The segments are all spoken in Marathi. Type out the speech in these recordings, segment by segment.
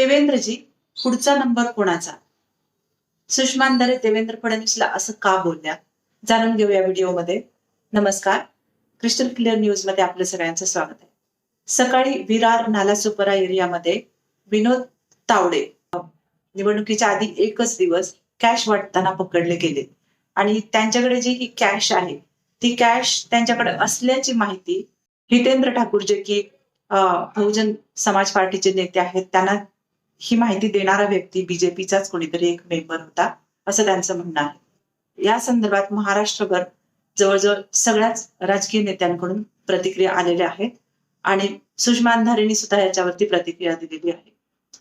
देवेंद्रजी पुढचा नंबर कोणाचा? सुषमा देवेंद्र फडणवीसला असं का बोलल्या? जाणून घेऊया व्हिडिओमध्ये. नमस्कार. क्रिस्टल क्लिअर न्यूजमध्ये आपलं सगळ्यांचं स्वागत आहे. सकाळी विरार नालासुपरा एरियामध्ये विनोद तावडे निवडणुकीच्या आधी एकच दिवस कॅश वाटताना पकडले गेले. आणि त्यांच्याकडे जी ही कॅश आहे ती कॅश त्यांच्याकडे असल्याची माहिती हितेंद्र ठाकूर जे की बहुजन समाज पार्टीचे नेते आहेत त्यांना ही माहिती देणारा व्यक्ती बीजेपीचाच कोणीतरी एक मेंबर होता असं त्यांचं म्हणणं आहे. या संदर्भात महाराष्ट्रभर जवळजवळ सगळ्याच राजकीय नेत्यांकडून प्रतिक्रिया आलेल्या आहेत आणि सुषमा अंधारेंनी सुद्धा याच्यावरती प्रतिक्रिया दिलेली आहे.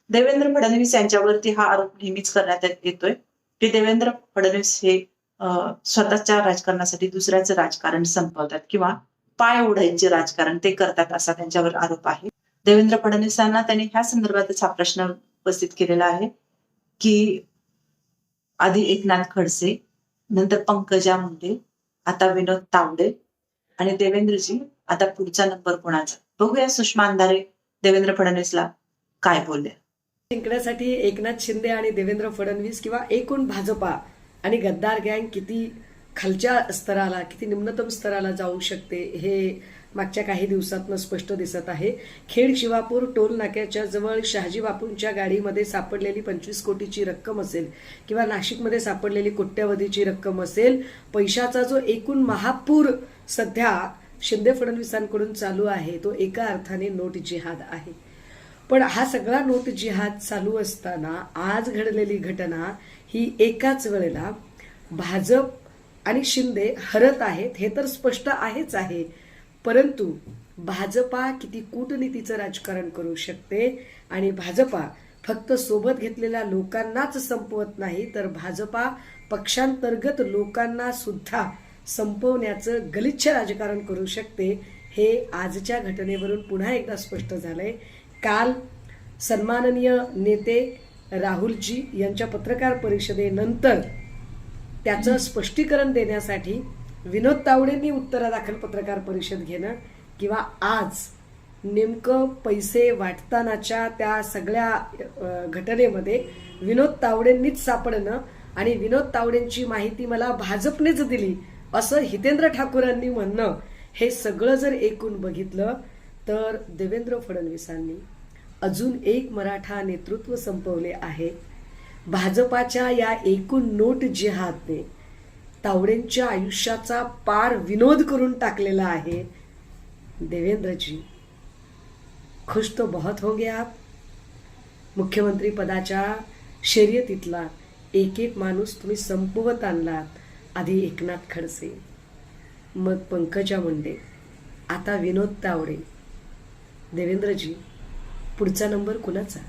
देवेंद्र फडणवीस यांच्यावरती हा आरोप नेहमीच करण्यात येतोय की देवेंद्र फडणवीस हे स्वतःच्या राजकारणासाठी दुसऱ्याचं राजकारण संपवतात किंवा पाय ओढायचे राजकारण ते करतात असा त्यांच्यावर आरोप आहे. देवेंद्र फडणवीसांना त्यांनी ह्या संदर्भातच हा प्रश्न उपस्थित केलेला आहे की आधी एकनाथ खडसे नंतर पंकजा मुंडे आता विनोद तावडे आणि देवेंद्रजी आता पुढचा नंबर कोणाचा? बघूया सुषमा अंधारे देवेंद्र फडणवीसला काय बोलले. जिंकण्यासाठी एकनाथ शिंदे आणि देवेंद्र फडणवीस किंवा एकूण भाजपा आणि गद्दार गँग किती खालच्या स्तराला किती निम्नतम स्तराला जाऊ शकते हे मागच्या काही दिवसातनं स्पष्ट दिसत आहे. खेड शिवापूर टोल नाक्याच्या जवळ शहाजी बापूंच्या गाडीमध्ये सापडलेली पंचवीस कोटीची रक्कम असेल किंवा नाशिकमध्ये सापडलेली कोट्यवधीची रक्कम असेल पैशाचा जो एकूण महापूर सध्या शिंदे फडणवीसांकडून चालू आहे तो एका अर्थाने नोट जिहाद आहे. पण हा सगळा नोट जिहाद चालू असताना आज घडलेली घटना ही एकाच वेळेला भाजप आणि शिंदे हरत आहेत हे तर स्पष्ट आहेच आहे. परंतु भाजपा किती कूटनीतीचं राजकारण करू शकते आणि भाजपा फक्त सोबत घेतलेल्या लोकांनाच संपवत नाही तर भाजपा पक्षांतर्गत लोकांना सुद्धा संपवण्याचं गलिच्छ राजकारण करू शकते हे आजच्या घटनेवरून पुन्हा एकदा स्पष्ट झालंय. काल सन्माननीय नेते राहुलजी यांच्या पत्रकार परिषदेनंतर त्याचं स्पष्टीकरण देण्यासाठी विनोद तावडेंनी उत्तरादाखल पत्रकार परिषद घेणं किंवा आज नेमकं पैसे वाटतानाच्या त्या सगळ्या घटनेमध्ये विनोद तावडेंनीच सापडणं आणि विनोद तावडेंची माहिती मला भाजपनेच दिली असं हितेंद्र ठाकूरांनी म्हणणं हे सगळं जर एकूण बघितलं तर देवेंद्र फडणवीसांनी अजून एक मराठा नेतृत्व संपवले आहे. भाजपाच्या या एकूण नोट जिहादने तावडेंच्या आयुष्याचा पार विनोद करून टाकलेला आहे. देवेंद्रजी खुश तो बहुत होंगे आप. मुख्यमंत्री पदाच्या शर्यतीतला एक एक माणूस तुम्ही संपवत आणलात आधी एकनाथ खडसे. मग पंकजा मुंडे. आता विनोद तावडे. देवेंद्रजी पुढचा नंबर कुणाचा?